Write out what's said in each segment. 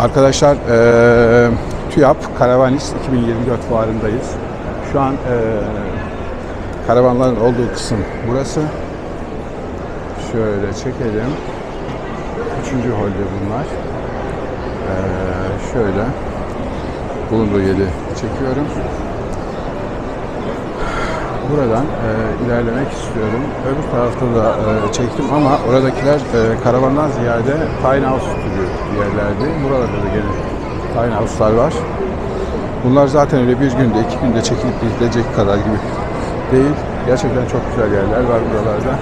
Arkadaşlar eee TÜYAP Karavanis 2024 fuarındayız. Şu an eee, karavanların olduğu kısım burası. Şöyle çekelim. Üçüncü holde bunlar. Eee, şöyle bulunduğu yeri çekiyorum. Buradan eee, ilerlemek istiyorum. Öbür tarafta da eee, çektim ama oradakiler eee, karavandan ziyade tiny house türü yerlerdi. Buralarda da gene tiny house'lar var. Bunlar zaten öyle bir günde, iki günde çekilip gidilecek kadar gibi değil. Gerçekten çok güzel yerler var buralarda.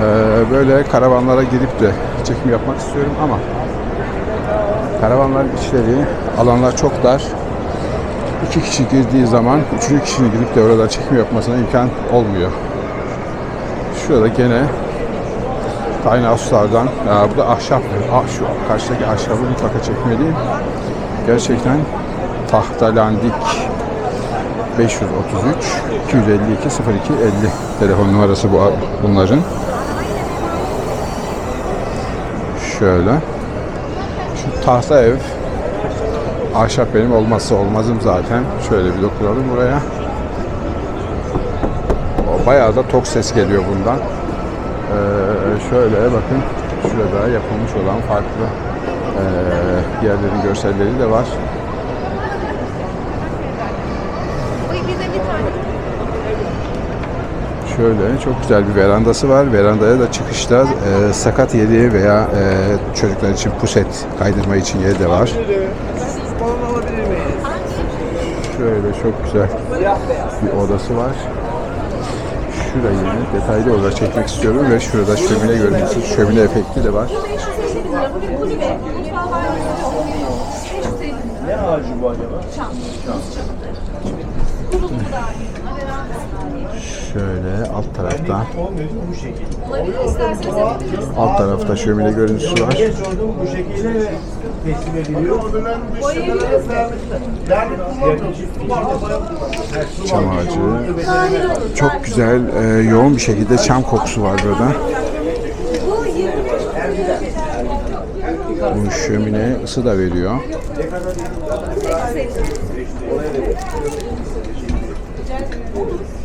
Eee, böyle karavanlara girip de çekim yapmak istiyorum ama karavanların içleri, alanlar çok dar iki kişi girdiği zaman üçüncü kişinin girip de orada çekim yapmasına imkan olmuyor. Şurada gene tiny house'lardan, ya bu da ahşap, ah, şu karşıdaki ahşabı mutlaka çekmeliyim. Gerçekten tahtalandik 533 252 02 50 telefon numarası bu bunların. Şöyle. Şu tahta ev Ahşap benim olmazsa olmazım zaten. Şöyle bir dokunalım buraya. O bayağı da tok ses geliyor bundan. Ee, şöyle bakın şurada yapılmış olan farklı ee, yerlerin görselleri de var. Şöyle çok güzel bir verandası var. Verandaya da çıkışta e, sakat yeri veya e, çocuklar için puset kaydırma için yeri de var. Şöyle çok güzel bir odası var. Şurayı detaylı olarak çekmek istiyorum ve şurada şömine görüntüsü, şömine efekti de var. 550 bin lira. Bu bir kulübe. Mutfağı var. 550 bin lira. Ne ağacı bu acaba? Çam. Kurulumu dahil. Şöyle alt tarafta, alt tarafta şömine görüntüsü var. Bu şekilde teslim ediliyor. Çam ağacı. Çok güzel, e, yoğun bir şekilde çam kokusu var burada. Bu 20 Bu şömine ısı da veriyor.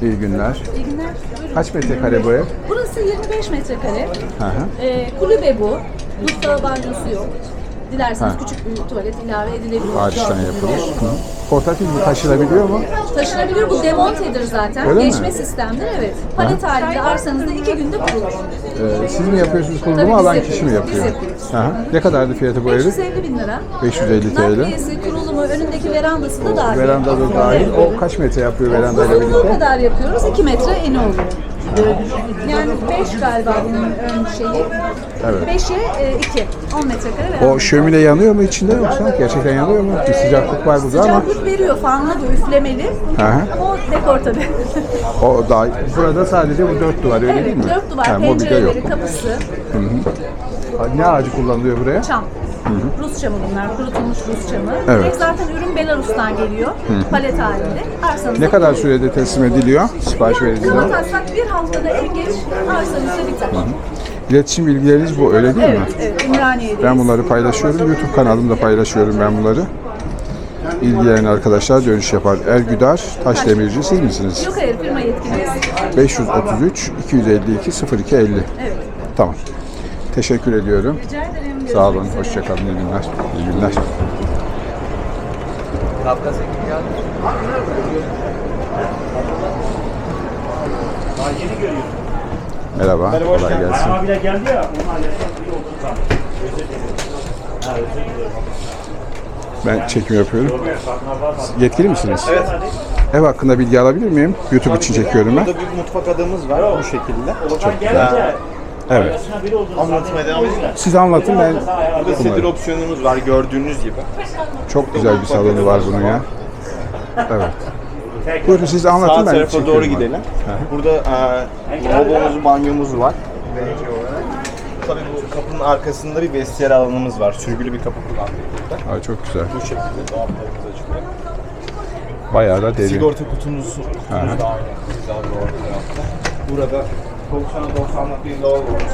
İyi günler. İyi günler. Buyurun. Kaç metrekare bu ev? Burası 25 metrekare. Hı hı. Ee, kulübe bu. Mutfağı banyosu yok. Dilerseniz Ha. küçük bir tuvalet ilave edilebilir. Ağaçtan yapılmış. Hı. Portatif bu taşınabiliyor mu? Taşınabilir. Bu demontedir zaten. Öyle mi? Geçme sistemdir evet. Palet halinde arsanızda iki günde kurulur. Ee, siz mi yapıyorsunuz Tabii kurulumu, biz alan yapıyoruz, kişi mi yapıyor? biz yapıyoruz. Hı hı. Ne kadardı fiyatı bu evin? 550 bin lira. 550 TL. Nakliyesi, kurulumu, önündeki verandası da dahil. Veranda da dahil. O kaç metre yapıyor verandayla Uzunluğu birlikte? kadar yapıyoruz. 2 metre eni oluyor. Yani 5 galiba bunun ön şeyi. Evet. 5'e 2. 10 metrekare veranda. O şömine yanıyor mu içinde yoksa? Gerçekten yanıyor mu? Bir sıcaklık var burada ama. Sıcaklık veriyor. Fanlı bu üflemeli. Hı hı. Ama o dekor tabii. O da burada sadece bu dört duvar öyle değil evet, mi? dört duvar, Ha, mobilya yok. pencereleri, kapısı, Ne ağacı kullanılıyor buraya? çam. Rus çamı bunlar, kurutulmuş Rus çamı. Evet. Direkt zaten ürün Belarus'tan geliyor. Palet halinde. Arsanızda Ne kadar sürede teslim ediliyor? Sipariş veriliyor. Kapatarsak bir haftada en geç arsanızda biter. İletişim bilgileriniz bu öyle değil mi? Evet, evet. Ümraniye'deyiz. Ben bunları paylaşıyorum. YouTube kanalımda paylaşıyorum ben bunları. İlgilenen arkadaşlar dönüş yapar. Ergüdar Taşdemirci siz misiniz? Yok hayır, firma yetkiliyiz. 533 252 0250. Evet. Tamam. Teşekkür ediyorum. Rica ederim. Sağ olun. Hoşçakalın. İyi günler. İyi günler. Kafkas ekibi geldi. Daha yeni görüyorum. Merhaba. Kolay gelsin. Abiler geldi ya. Onu halletsen iyi oldu. Tamam. Özür dilerim. Ha, özür dilerim. Ben çekim yapıyorum. Yetkili misiniz? Evet. Ev hakkında bilgi alabilir miyim? YouTube için çekiyorum ben. Burada bir mutfak adamız var bu şekilde. Çok güzel. Evet. Anlatmaya devam mi? Siz anlatın ben. Burada sedir opsiyonumuz var gördüğünüz gibi. Çok güzel bir salonu var bunun ya. Evet. Buyurun siz anlatın Sağ ben tarafa doğru çekiyorum. gidelim. Burada e, lavabomuz, banyomuz var. Tabii bu kapının arkasında bir vestiyer alanımız var. Sürgülü bir kapı kullandık burada. Ay çok güzel. Bu şekilde dolaplarımız açılıyor. Bayağı da derin. Sigorta kutumuz, kutumuz da aynı. Güzel bir orta tarafta. Burada 90'a 90'lık bir lavabomuz.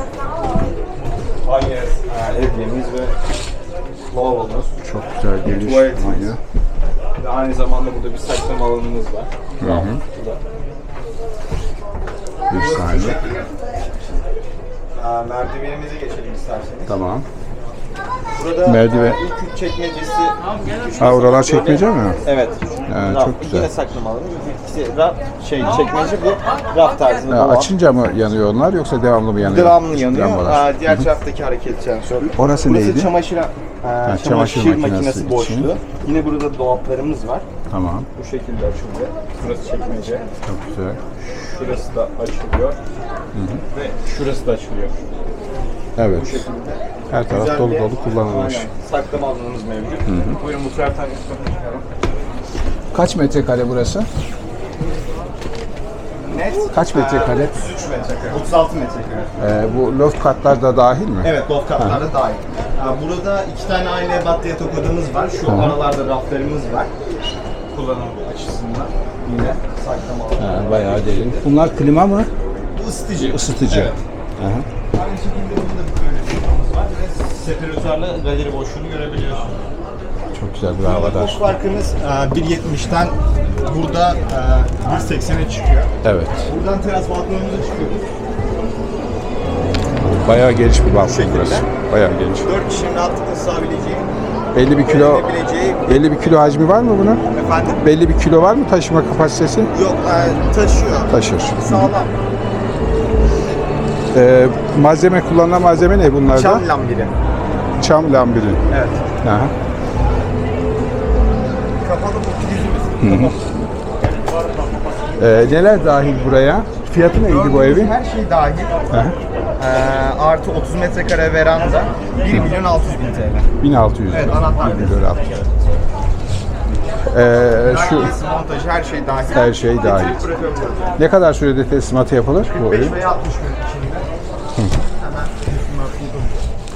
Banyo, e, evyemiz ve lavabomuz. Çok güzel banyo. Ve aynı zamanda burada bir saklama alanımız var. Hı hı. Burada. Bir saniye. Merdivenimize geçelim isterseniz. Tamam. Burada Merdiven. e, ilk üç çekmecesi. Ha oralar çekmece mi? Evet. Ha, Raf, çok güzel. Yine saklama alanı. İkisi raf, şey çekmece bu raf tarzında Ha, açınca mı yanıyor onlar yoksa devamlı mı yanıyor? Devamlı yanıyor. Lambalar. Aa, diğer taraftaki hareket sensörü. Orası Burası neydi? çamaşır, aa, çamaşır çamaşır, makinesi makinesi, için. boşluğu. Yine burada dolaplarımız var. Tamam. Bu şekilde açılıyor. Burası çekmece. Çok güzel. Şurası da açılıyor. Ve şurası da açılıyor. Evet. Bu şekilde. Her taraf Güzel dolu bir- dolu kullanılmış. Aynen. Saklama alanımız mevcut. Buyurun bu taraftan üst kata çıkalım. Kaç metrekare burası? Net. Kaç metrekare? Aa, 33 metrekare. 36 metrekare. Ee, bu loft katlar da dahil mi? Evet, loft katlarda dahil. Aa, Burada iki tane aynı ebat yatak odamız var. Şu aralarda raflarımız var. Kullanım açısından. Yine saklama alanı. Ha, bayağı derin. Bunlar klima mı? Bu ısıtıcı. Isıtıcı. Evet. Aha. Aynı şekilde burada böyle bir kapımız var. Ve separatörle galeri boşluğunu görebiliyorsunuz. Çok güzel bir havadar. Boş farkımız e, 1.70'ten burada e, 1.80'e çıkıyor. Evet. Buradan teras balkonumuza çıkıyoruz. Bayağı geniş bir balkon şekilde. burası. Bayağı geniş. 4 kişinin rahatlıkla sığabileceği, Belli bir kilo belli bir kilo hacmi var mı bunun? efendim Belli bir kilo var mı taşıma kapasitesi? yok e, taşıyor. Taşır. Sağlam. Ee, malzeme kullanılan malzeme ne bunlarda? Çam lambiri. Çam lambiri. Evet. Aha. Kapalı bu prizimiz. Ee, neler dahil buraya? Fiyatı neydi bu evin? Her şey dahil. Aha. E, artı 30 metrekare veranda 1 milyon 600 bin TL. 1600. Evet, anahtar. 1.600. Ee, şu montajı her şey dahil. Her şey dahil. Ne kadar sürede teslimatı yapılır bu 45 evin? veya 60 gün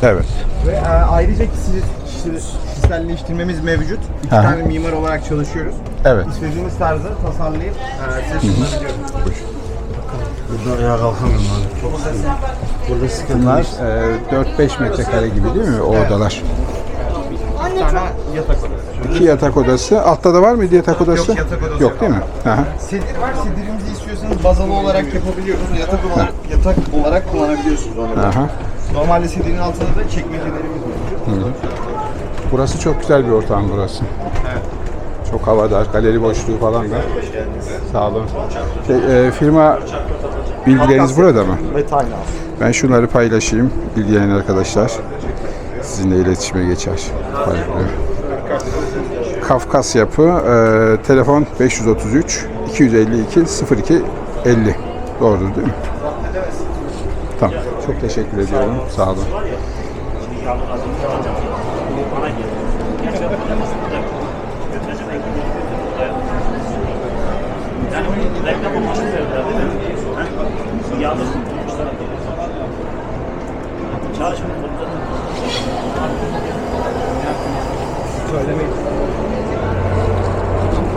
Evet. Ve e, ayrıca kişi, kişi, kişiselleştirmemiz mevcut. İki Aha. tane mimar olarak çalışıyoruz. Evet. İstediğimiz tarzı tasarlayıp e, size sunabiliyoruz. Burada ayağa kalkamıyorum abi. Çok sıkıntı. Burada sıkıntı Bunlar var. e, 4-5 metrekare gibi değil mi o odalar? Bir tane yatak odası. İki yatak odası. Altta da var mıydı yatak odası? Yok, yatak odası Yok yok. değil mi? Aha. Sedir var. Sedirimizi istiyorsanız bazalı olarak yapabiliyoruz. Yatak olarak, yatak olarak kullanabiliyorsunuz onu. Aha. Normalde sedirin altında da çekmecelerimiz mevcut. Burası çok güzel bir ortam burası. Evet. Çok havadar, galeri boşluğu falan da. Sağ olun. Şey, e, firma bilgileriniz burada mı? Ve tiny. Ben şunları paylaşayım. İlgilenen arkadaşlar sizinle iletişime geçer. Paylaşıyor. Kafkas Yapı, e, telefon 533 252 02 50. Doğrudur değil mi? Tamam. Çok teşekkür ediyorum. Sağ olun.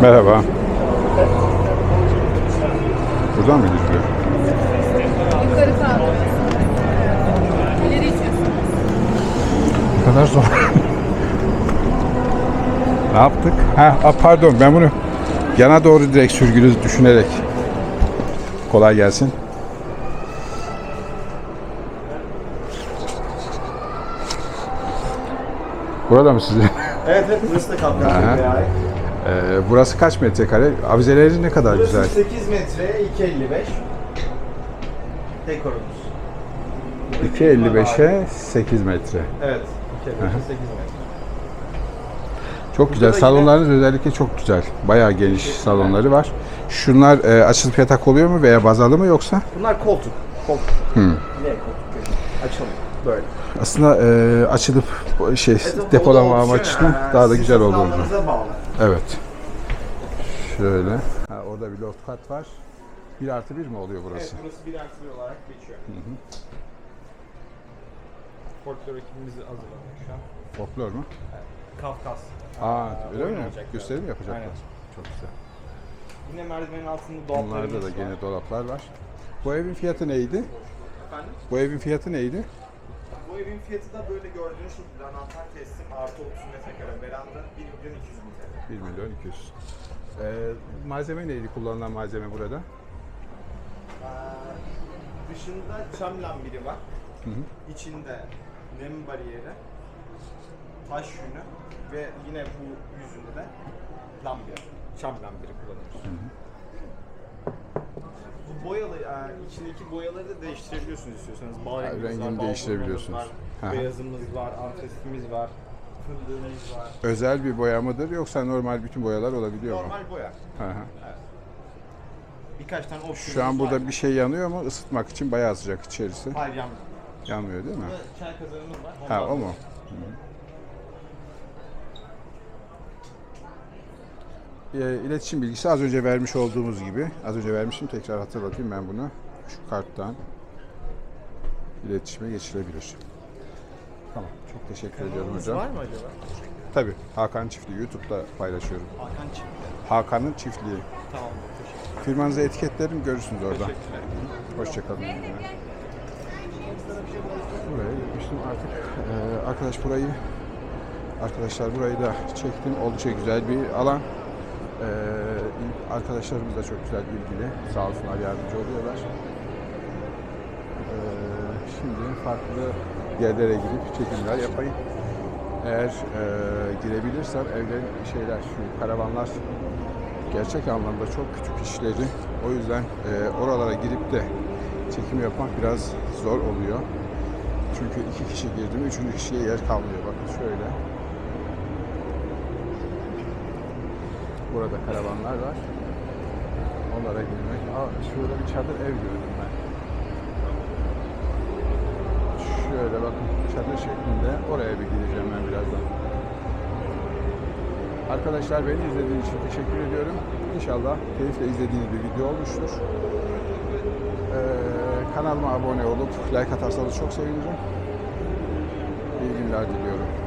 Merhaba. Buradan mı gidiyor? Kadar zor. ne yaptık? Ha, a, pardon ben bunu yana doğru direkt sürgülü düşünerek. Kolay gelsin. Burada mı sizin? Evet evet burası da kapkan. Ee, burası kaç metrekare? Avizeleri ne kadar Burası güzel. 8 metre 2.55. Dekorumuz. 2.55'e 8 metre. Evet. 2.55'e 8 metre. Çok güzel. da yine- Salonlarınız özellikle çok güzel. Bayağı geniş salonları var. Şunlar e, açılıp yatak oluyor mu veya bazalı mı yoksa? Bunlar koltuk. Koltuk. Hmm. Ne koltuk? Açalım. Böyle. Aslında e, açılıp şey depolama amaçlı daha da güzel bağlı. Evet. Şöyle. Ha, orada bir loft kat var. 1 artı 1 mi oluyor Evet, burası? burası bir artı bir olarak geçiyor. Folklor ekibimiz hazırlanıyor şu an. Folklor mu? Kafkas. Aa, öyle oyun mi? olacak Gösteri mi yapacaklar? Aynen. Çok güzel. Yine merdivenin altında dolaplarımız Bunlarda da var. gene dolaplar var. Bu evin fiyatı neydi? Efendim? Bu evin fiyatı neydi? Bu evin fiyatı da böyle gördüğünüz şekilde anahtar teslim artı 30 metrekare veranda 1 milyon 200 bin TL. 1 milyon 200. Ee, malzeme neydi kullanılan malzeme burada? Ee, dışında çam lambiri var. İçinde nem bariyeri, taş yünü ve yine bu yüzünde de lambir, çam lambiri kullanıyoruz. Bu boyalı, e, içindeki boyaları da değiştirebiliyorsunuz istiyorsanız. Bağrımız rengini var, değiştirebiliyorsunuz. balkonumuz Hı Var, hı. beyazımız var, antrestimiz var, fındığımız var. Özel bir boya mıdır yoksa normal bütün boyalar olabiliyor mu? Normal boya. Hı hı. Birkaç tane opsiyonumuz Şu an burada var. bir şey yanıyor mu? Isıtmak için bayağı sıcak içerisi. Hayır yanmıyor. Yanmıyor değil mi? Burada çay kazanımız var. Ha o mu? Hı. Ee, İletişim bilgisi az önce vermiş olduğumuz gibi. Az önce vermişim tekrar hatırlatayım ben bunu. Şu karttan iletişime geçilebilir. Tamam. Çok teşekkür ediyorum Kanalımız hocam. var mı acaba? Tabii. Hakan Çiftliği YouTube'da paylaşıyorum. Hakan çıktı. Hakan'ın çiftliği. Tamam. Teşekkür Firmanızı etiketlerim görürsünüz orada. Teşekkürler. Hoşçakalın. Buraya gitmiştim artık. Ee, arkadaş burayı arkadaşlar burayı da çektim. Oldukça güzel bir alan. Ee, arkadaşlarımız da çok güzel bilgili. Sağ olsunlar yardımcı oluyorlar. Ee, şimdi farklı yerlere girip çekimler yapayım. Eğer e, girebilirsem evlerin şeyler, şu karavanlar gerçek anlamda çok küçük işleri. O yüzden e, oralara girip de çekim yapmak biraz zor oluyor. Çünkü iki kişi girdi mi üçüncü kişiye yer kalmıyor. Bakın şöyle. Burada karavanlar var. Onlara girmek. Aa, şurada bir çadır ev gördüm ben. Şöyle bakın çadır şeklinde oraya bir gideceğim ben birazdan. Arkadaşlar beni izlediğiniz için teşekkür ediyorum. İnşallah keyifle izlediğiniz bir video olmuştur. Ee, kanalıma abone olup like atarsanız çok sevinirim. İyi günler diliyorum.